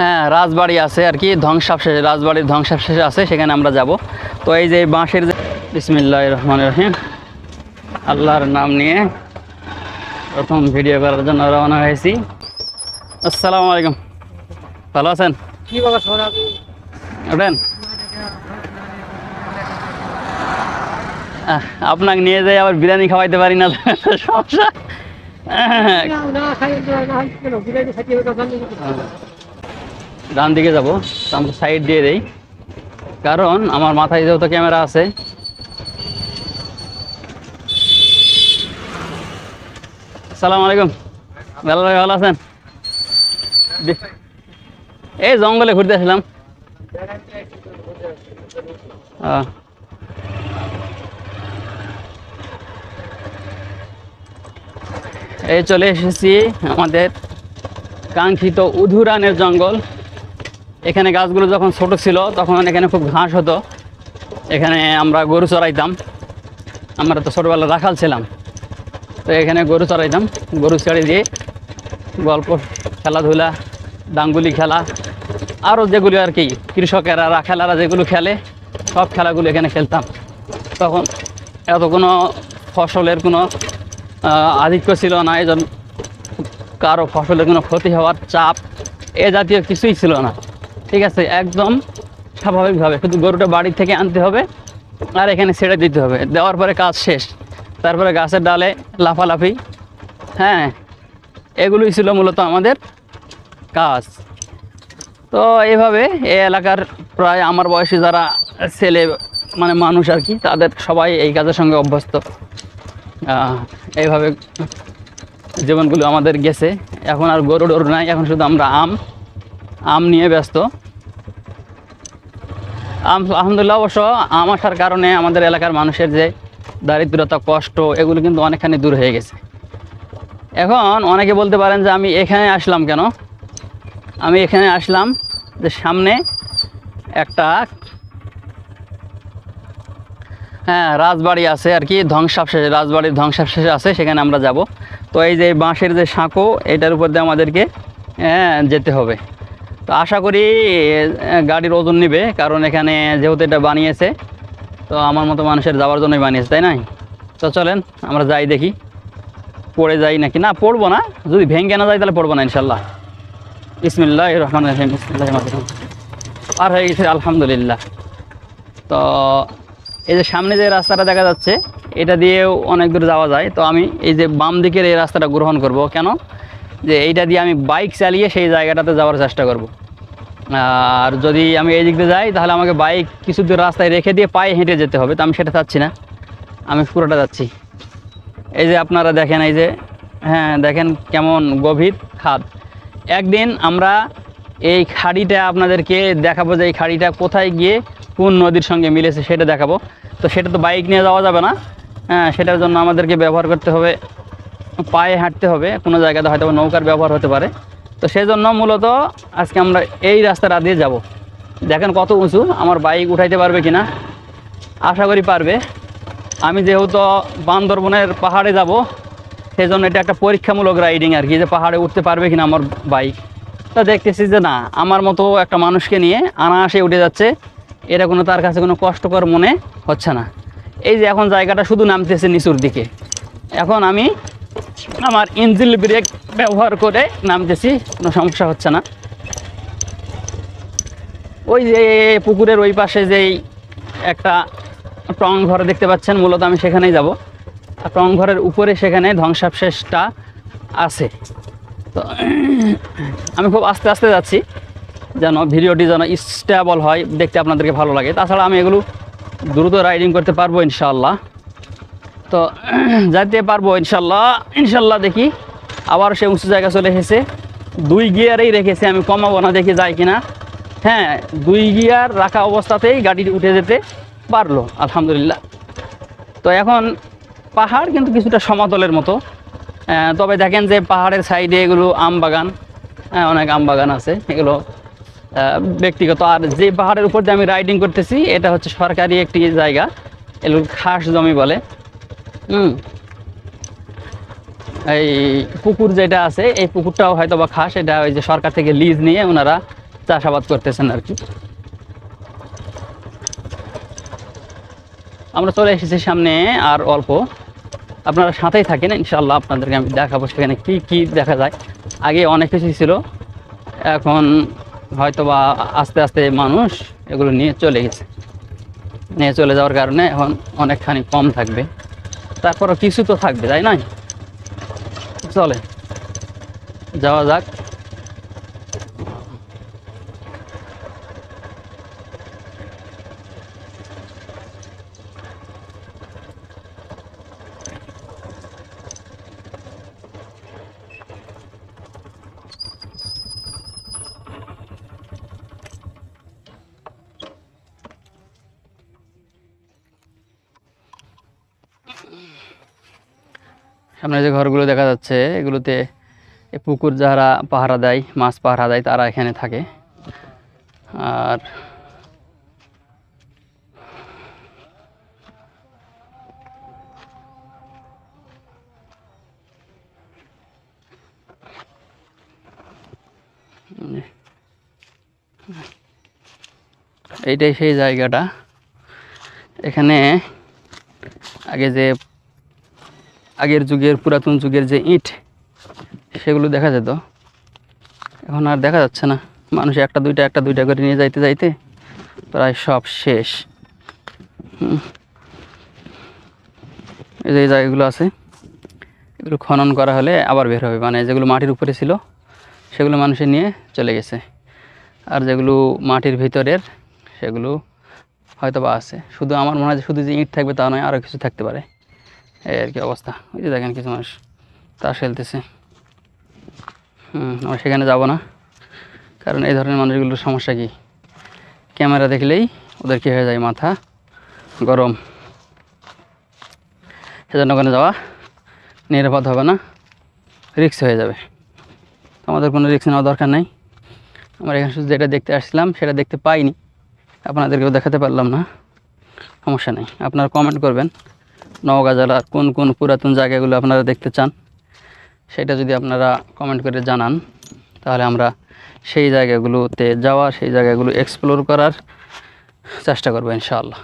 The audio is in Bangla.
হ্যাঁ রাজবাড়ি আছে আর কি ধ্বংসাবশেষ রাজবাড়ির ধ্বংসাবশেষ আছে সেখানে আমরা যাব। তো এই যে বাঁশের যে বিসমিল্লাহ রহমান রহিম। আল্লাহর নাম নিয়ে প্রথম ভিডিও করার জন্য রওনা হয়েছি। আসসালামু আলাইকুম। ভালো আছেন? ওঠেন আপনাকে নিয়ে যাই আবার বিরিয়ানি খাওয়াইতে পারি না সমস্যা? ডান দিকে যাব। তো আমরা সাইড দিয়ে দেই। কারণ আমার মাথায় যেহেতু ক্যামেরা আছে। সালাম আলাইকুম। ভালো ভাই, ভালো আছেন? এই জঙ্গলে ঘুরতে আসলাম। এই চলে এসেছি আমাদের কাঙ্ক্ষিত উধুরানের জঙ্গল। এখানে গাছগুলো যখন ছোট ছিল, তখন এখানে খুব ঘাস হতো। এখানে আমরা গরু চড়াইতাম। আমরা তো ছোটোবেলা রাখাল ছিলাম। তো এখানে গরু চড়াইতাম। গরু ছেড়ে দিয়ে গল্প, খেলাধুলা ডাঙ্গুলি খেলা আরও যেগুলো আর কি, কৃষকেরা, রাখালারা যেগুলো খেলে, সব খেলাগুলো এখানে খেলতাম। তখন এত কোনো ফসলের কোনো আধিক্য ছিল না। এই জন্য কারও ফসলের কোনো ক্ষতি হওয়ার চাপ এ জাতীয় কিছুই ছিল না। ঠিক আছে, একদম স্বাভাবিকভাবে। শুধু গরুটা বাড়ি থেকে আনতে হবে আর এখানে ছেড়ে দিতে হবে। দেওয়ার পরে কাজ শেষ। তারপরে গাছের ডালে লাফালাফি। হ্যাঁ এগুলোই ছিল মূলত আমাদের কাজ। তো এইভাবে এ এলাকার প্রায় আমার বয়সী যারা ছেলে মানে মানুষ আর কি, তাদের সবাই এই কাজের সঙ্গে অভ্যস্ত। এইভাবে জীবনগুলো আমাদের গেছে। এখন আর গরু ডরু নাই, এখন শুধু আমরা আম। আম নিয়ে ব্যস্ত। আম, আলহামদুলিল্লাহ অবশ্য আম আসার কারণে আমাদের এলাকার মানুষের যে দারিদ্রতা, কষ্ট, এগুলো কিন্তু অনেকখানি দূর হয়ে গেছে। এখন অনেকে বলতে পারেন যে, আমি এখানে আসলাম কেন? আমি এখানে আসলাম যে সামনে একটা হ্যাঁ রাজবাড়ি আছে আর কি, ধ্বংসাবশেষ, রাজবাড়ির ধ্বংসাবশেষ আছে, সেখানে আমরা যাব। তো এই যে বাঁশের যে সাঁকো, এটার উপর দিয়ে আমাদেরকে হ্যাঁ যেতে হবে। তো আশা করি গাড়ির ওজন নেবে, কারণ এখানে যেহেতু এটা বানিয়েছে, তো আমার মতো মানুষের যাওয়ার জন্যই বানিয়েছে, তাই নাই তো চলেন, আমরা যাই দেখি। পড়ে যাই নাকি? না, পড়ব না। যদি ভেঙে না যায় তাহলে পড়ব না ইনশাল্লাহ ইসমিল্লাহ রহমান আর হয়ে গেছে, আলহামদুলিল্লাহ। তো এই যে সামনে যে রাস্তাটা দেখা যাচ্ছে, এটা দিয়েও অনেক দূর যাওয়া যায়। তো আমি এই যে বাম দিকের এই রাস্তাটা গ্রহণ করব। কেন? যে এইটা দিয়ে আমি বাইক চালিয়ে সেই জায়গাটাতে যাওয়ার চেষ্টা করব। আর যদি আমি এই দিক দিয়ে যাই, তাহলে আমাকে বাইক কিছু দূর রাস্তায় রেখে দিয়ে পায়ে হেঁটে যেতে হবে। তো আমি সেটা চাচ্ছি না। আমি পুরোটা যাচ্ছি। এই যে আপনারা দেখেন, এই যে হ্যাঁ দেখেন কেমন গভীর খাদ। একদিন আমরা এই খাড়িটা আপনাদেরকে দেখাবো যে এই খাড়িটা কোথায় গিয়ে কোন নদীর সঙ্গে মিলেছে, সেটা দেখাবো। তো সেটা তো বাইক নিয়ে যাওয়া যাবে না। হ্যাঁ সেটার জন্য আমাদেরকে ব্যবহার করতে হবে। পায়ে হাঁটতে হবে, কোনো জায়গাতে হয়তো নৌকার ব্যবহার হতে পারে। তো সেই জন্য মূলত আজকে আমরা এই রাস্তাটা দিয়ে যাব। দেখেন কত উঁচু, আমার বাইক উঠাইতে পারবে কিনা? আশা করি পারবে। আমি যেহেতু বান্দরবনের পাহাড়ে যাব সেই জন্য এটা একটা পরীক্ষামূলক রাইডিং আর কি, যে পাহাড়ে উঠতে পারবে কিনা আমার বাইক। তা দেখতেছি যে না, আমার মতো একটা মানুষকে নিয়ে আনাসে উঠে যাচ্ছে। এটা কোনো তার কাছে কোনো কষ্টকর মনে হচ্ছে না। এই যে এখন জায়গাটা শুধু নামতেছে নিচুর দিকে। এখন আমি আমার ইঞ্জিল ব্রেক ব্যবহার করে নামতেছি, কোনো সমস্যা হচ্ছে না। ওই যে পুকুরের ওই পাশে যেই একটা টং ঘর দেখতে পাচ্ছেন, মূলত আমি সেখানেই যাব। আর টং ঘরের উপরে সেখানে ধ্বংসাবশেষটা আছে। তো আমি খুব আস্তে আস্তে যাচ্ছি, যেন ভিডিওটি যেন স্টেবল হয়, দেখতে আপনাদেরকে ভালো লাগে। তাছাড়া আমি এগুলো দ্রুত রাইডিং করতে পারব ইনশাল্লাহ তো যাইতে পারব ইনশাল্লাহ। ইনশাল্লাহ দেখি আবার সে উঁচু জায়গা চলে এসেছে। দুই গিয়ারেই রেখেছে আমি কমাবো না দেখি যায় কিনা। হ্যাঁ দুই গিয়ার রাখা অবস্থাতেই গাড়ি উঠে যেতে পারল আলহামদুলিল্লাহ। তো এখন পাহাড় কিন্তু কিছুটা সমতলের মতো। তবে দেখেন যে পাহাড়ের সাইডে এগুলো আম বাগান হ্যাঁ, অনেক আম বাগান আছে। এগুলো ব্যক্তিগত। আর যে পাহাড়ের উপর দিয়ে আমি রাইডিং করতেছি এটা হচ্ছে সরকারি একটি জায়গা এগুলো খাস জমি বলে। হুম। এই পুকুর যেটা আছে, এই পুকুরটাও হয়তো বা খাস। এটা ওই যে সরকার থেকে লিজ নিয়ে ওনারা চাষাবাদ করতেছেন আর কি। আমরা চলে এসেছি সামনে আর অল্প। আপনারা সাথেই থাকেন ইনশাল্লাহ আপনাদেরকে আমি দেখাবো সেখানে কী কী দেখা যায়। আগে অনেক কিছুই ছিল। এখন হয়তো বা আস্তে আস্তে মানুষ এগুলো নিয়ে চলে গেছে। নিয়ে চলে যাওয়ার কারণে এখন অনেকখানি কম থাকবে। তারপরও কিছু তো থাকবে তাই নয়? চলে যাওয়া যাক। সামনে যে ঘরগুলো দেখা যাচ্ছে, এগুলোতে পুকুর যারা পাহারা দেয়, মাছ পাহারা দেয়, তারা এখানে থাকে। আর এইটাই সেই জায়গাটা। এখানে আগে যে আগের যুগের পুরাতন যুগের যে ইট, সেগুলো দেখা যেত। এখন আর দেখা যাচ্ছে না। মানুষ একটা দুইটা একটা দুইটা করে নিয়ে যাইতে যাইতে প্রায় সব শেষ। এই যে জায়গাগুলো আছে, এগুলো খনন করা হলে আবার বের হবে। মানে যেগুলো মাটির উপরে ছিল, সেগুলো মানুষে নিয়ে চলে গেছে। আর যেগুলো মাটির ভিতরের, সেগুলো হয়তো বা আছে। শুধু আমার মনে হয় শুধু যে ইট থাকবে তা নয় আরও কিছু থাকতে পারে। এই আর কি অবস্থা। ওই যে দেখেন কিছু মানুষ তাস খেলতেছে হুম, আমরা সেখানে যাব না। কারণ এই ধরনের মানুষগুলোর সমস্যা কি? ক্যামেরা দেখলেই ওদের কী হয়ে যায় মাথা গরম। সেজন্য ওখানে যাওয়া নিরাপদ হবে না রিক্স হয়ে যাবে। আমাদের কোনো রিক্স নেওয়া দরকার নেই। আমরা এখানে শুধু যেটা দেখতে আসছিলাম, সেটা দেখতে পাইনি। আপনাদেরকেও দেখাতে পারলাম না। সমস্যা নেই। আপনারা কমেন্ট করবেন। নওগাঁ জেলার কোন কোন পুরাতন জায়গাগুলো আপনারা দেখতে চান, সেটা যদি আপনারা কমেন্ট করে জানান, তাহলে আমরা সেই জায়গাগুলোতে যাওয়া, সেই জায়গাগুলো এক্সপ্লোর করার চেষ্টা করব ইনশাআল্লাহ।